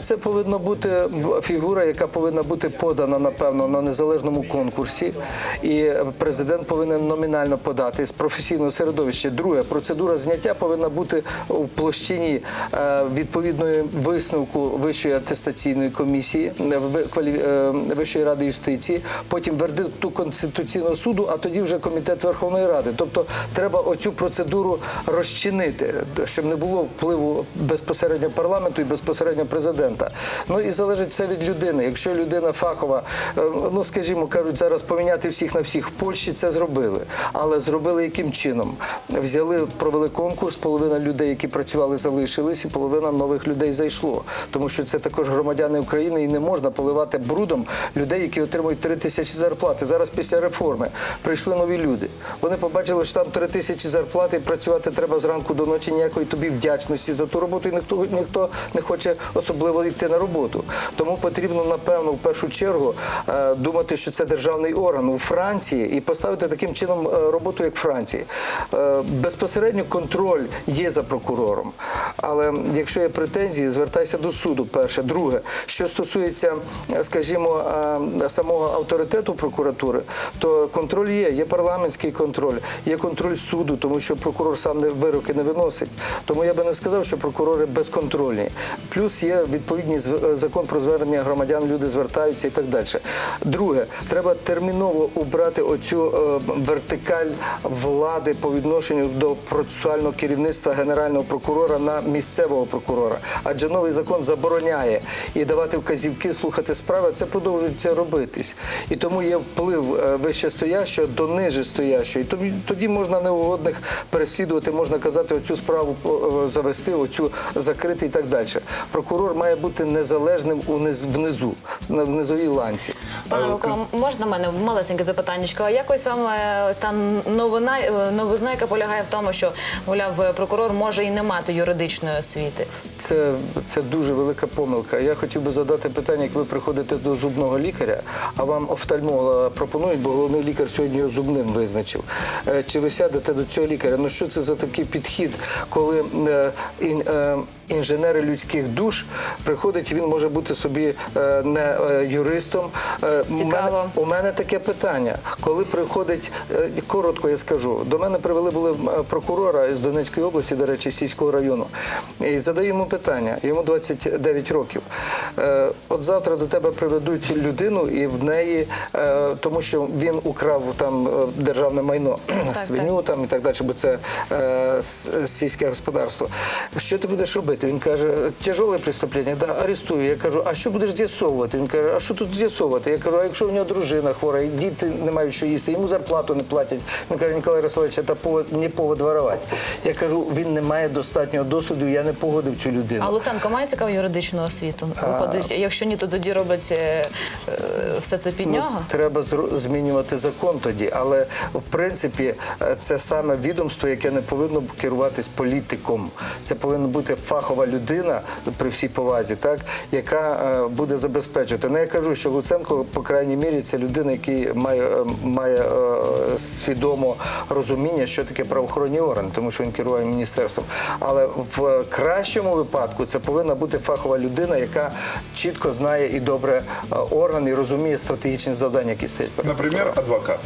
Це повинна бути фігура, яка повинна бути подана, напевно, на незалежному конкурсі, і президент повинен номінально подати з професійного середовища. Друге, процедура зняття повинна бути у площині е, відповідної висновку Вищої атестаційної комісії е, е, Вищої ради юстиції, потім вердикту Конституційного суду, а тоді вже комітет Верховної Ради. Тобто треба оцю процедуру розчинити, щоб не було впливу безпосередньо парламенту і безпосередньо президента. Ну і залежить все від людини. Якщо людина фахова, е, ну скажімо, кажуть, зараз поміняти всіх на всіх в Польщі це зробили. Але зробили яким чином? Взяли, провели конкурс, половина людей, які працювали, залишились, і половина нових людей зайшло. Тому що це також громадяни України і не можна поливати брудом людей, які отримують 3 тисячі зарплати. Зараз після реформи прийшли нові люди. Вони побачили, що там 3 тисячі зарплати, і працювати треба зранку до ночі, ніякої тобі вдячності за ту роботу, і ніхто ніхто не хоче особливо йти на роботу. Тому потрібно, напевно, в першу чергу е, думати, що це державний орган у Франції і поставити таким чином е, роботу, як Франції. Е, Безпосередньо контроль є за прокурором. Але якщо є претензії, звертайся до суду. Перше, друге, що стосується, скажімо, е, самого авторитету прокуратури, то контроль є. Є парламентський контроль, є контроль суду, тому що прокурор сам не вироки не виносить. Тому я би не сказав, що прокурори безконтрольні. Плюс є відповідний е, закон про звернення громадян, люди звертаються і так далі. Друге, треба терміново убрати оцю е, вертикаль влади по відношенню до процесуального керівництва генерального прокурора на місцевого прокурора. Адже новий закон забороняє і давати вказівки, слухати справи. Це продовжується робитись. І тому є вплив е, вищестоящого до нижестоящого. І тоді, тоді можна неугодних переслідувати, можна казати, оцю справу е, завести, оцю закрити і так далі. Прокурор має бути незалежним униз, внизу, на- в низовій ланці. Пане Е, Микола, можна в мене малесеньке запитаннячко? А якось вам е, та новина, е, новизна, яка полягає в тому, що, мовляв, е, прокурор може і не мати юридичної освіти? Це, це дуже велика помилка. Я хотів би задати питання, як ви приходите до зубного лікаря, а вам офтальмолога пропонують, бо головний лікар сьогодні його зубним визначив. Е, Чи ви сядете до цього лікаря? Ну що це за такий підхід, коли е, е, інженери людських душ приходить, і він може бути собі е, не е, юристом. Е, у мене- Цікаво. у мене таке питання. Коли приходить, коротко я скажу, до мене привели були прокурора з Донецької області, до речі, сільського району. І задаю йому питання, йому 29 років. От завтра до тебе приведуть людину і в неї, тому що він украв там державне майно, свиню там і так далі, бо це сільське господарство. Що ти будеш робити? Він каже, тяжеле преступлення, да, арестую. Я кажу, а що будеш з'ясовувати? Він каже, а що тут з'ясовувати? Я кажу, а якщо у нього дружина хвора, і діти не мають що їсти, йому зарплату не платять. Він каже, Ніколай Ярославович, це повод, не повод воровати. Я кажу, він не має достатнього досвіду, я не погодив цю людину. А Луценко має цікаву юридичну освіту? Виходить, якщо ні, то тоді роблять е, е, все це під нього? Треба змінювати закон тоді, але в принципі е, це саме відомство, яке не повинно керуватись політиком. Це повинна бути фахова людина при всій повазі, так яка е, буде забезпечувати. Ну я кажу, що Луценко, по крайній мірі, це людина, який має, е, має е, свідомо розуміння, що таке правоохоронні органи, тому що він керує міністерством. Але в кращому випадку це повинна бути фахова людина, яка чітко знає і добре орган і розуміє стратегічні завдання, які стоять Например, адвокат.